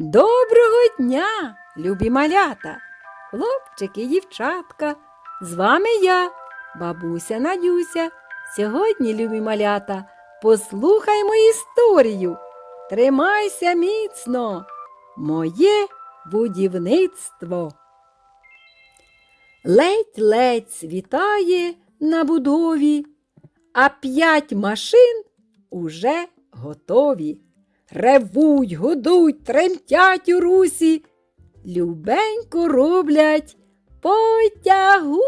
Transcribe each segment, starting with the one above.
Доброго дня, любі малята, хлопчики, дівчатка. З вами я, бабуся Надюся. Сьогодні, любі малята, послухаймо історію. Тримайся міцно, моє будівництво. Ледь-ледь світає на будові, а п'ять машин уже готові. Ревуть, гудуть, тремтять у русі, любенько роблять потягусі.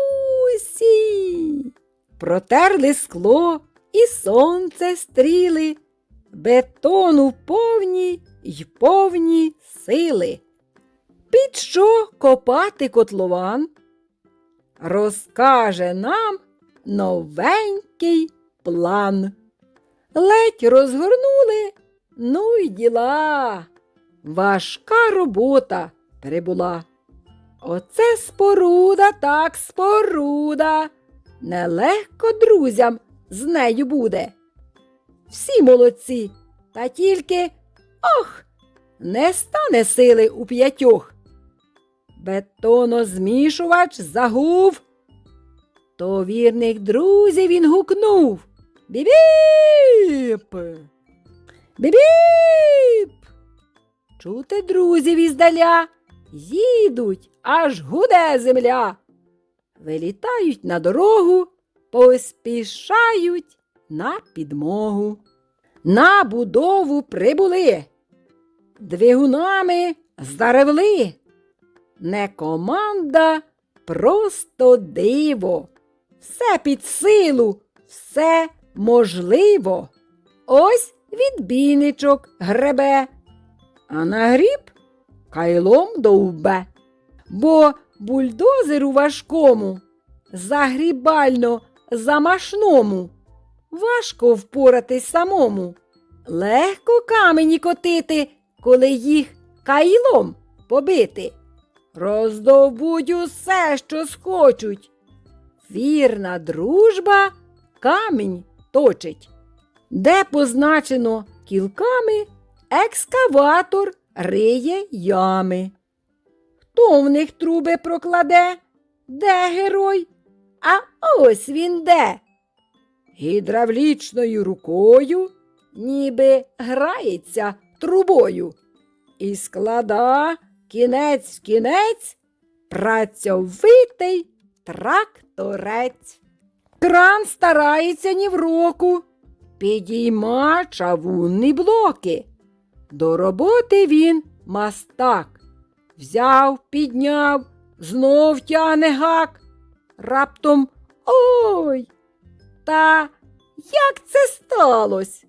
Протерли скло і сонце стріли, бетону повні й повні сили. Під що копати котлован? Розкаже нам новенький план. Ледь розгорнули, ну й діла. Важка робота прибула. Оце споруда, так споруда. Нелегко друзям з нею буде. Всі молодці, та тільки ох, не стане сили у п'ятьох. Бетонозмішувач загув. То вірних друзів він гукнув. Бібіп! Бібіп! Чути друзів іздаля, їдуть, аж гуде земля. Вилітають на дорогу, поспішають на підмогу. На будову прибули, двигунами заревли. Не команда, просто диво. Все під силу, все можливо. Ось відбійничок гребе, а на гріб кайлом довбе. Бо бульдозеру важкому, загрібально замашному, важко впоратись самому. Легко камені котити, коли їх кайлом побити. Роздобудь усе, що схочуть. Вірна дружба камінь точить. Де позначено кілками, екскаватор риє ями. Хто в них труби прокладе? Де герой? А ось він де. Гідравлічною рукою, ніби грається трубою. І склада кінець в кінець працьовитий тракторець. Кран старається ні в року, підійма чавунні блоки. До роботи він мастак. Взяв, підняв, знов тяне гак. Раптом ой. Та як це сталось?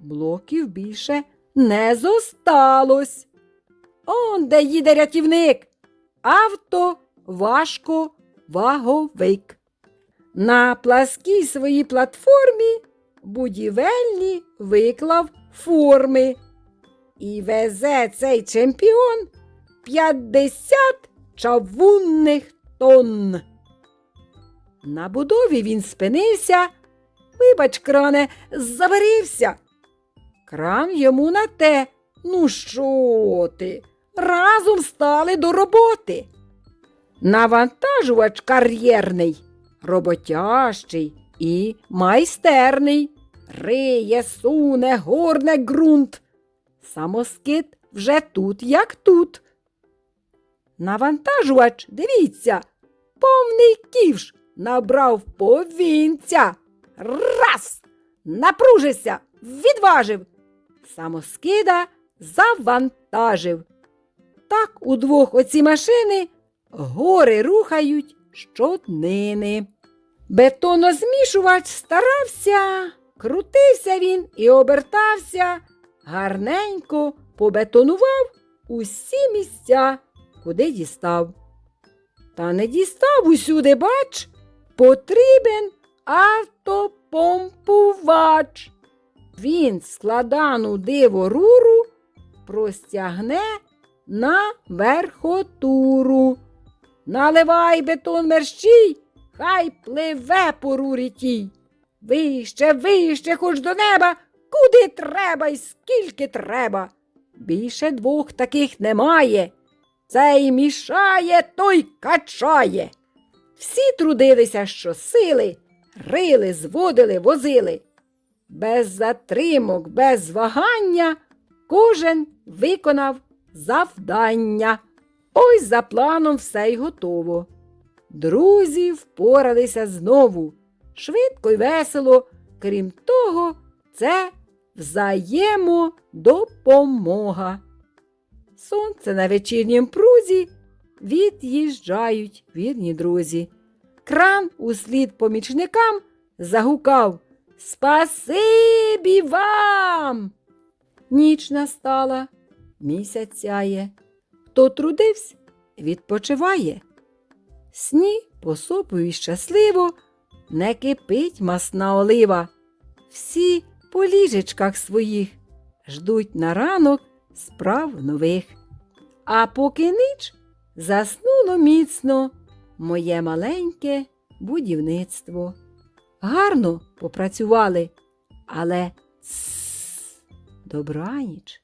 Блоків більше не зосталось. Он де їде рятівник. Авто важко ваговик. На пласкій своїй платформі будівельні виклав форми. І везе цей чемпіон 50 чавунних тонн. На будові він спинився. Вибач, кране, заварився. Кран йому на те. Ну, що ти? Разом стали до роботи. Навантажувач кар'єрний, роботящий і майстерний. Риє, суне, горне ґрунт. Самоскид вже тут, як тут. Навантажувач, дивіться, повний ківш набрав повінця. Раз! Напружився, відважив. Самоскида завантажив. Так удвох оці машини гори рухають щоднини. Бетонозмішувач старався, крутився він і обертався, гарненько побетонував усі місця, куди дістав. Та не дістав усюди, бач, потрібен автопомпувач. Він складану диворуру простягне на верхотуру. Наливай бетон мерщій, хай пливе по рурі тій. Вище, вище, хоч до неба, куди треба і скільки треба. більше двох таких немає. Цей мішає, той качає. Всі трудилися щосили, рили, зводили, возили. Без затримок, без вагання кожен виконав завдання. Ось за планом все й готово. Друзі впоралися знову. Швидко й весело. Крім того, це взаємодопомога. Сонце на вечірнім прузі від'їжджають вірні друзі. Кран услід помічникам загукав Спасибі вам! Ніч настала, місяць сяє. Хто трудився, відпочиває. Сні посопують щасливо, не кипить масна олива. Всі по ліжечках своїх ждуть на ранок справ нових. А поки ніч заснуло міцно моє маленьке будівництво. Гарно попрацювали, але цс, добраніч.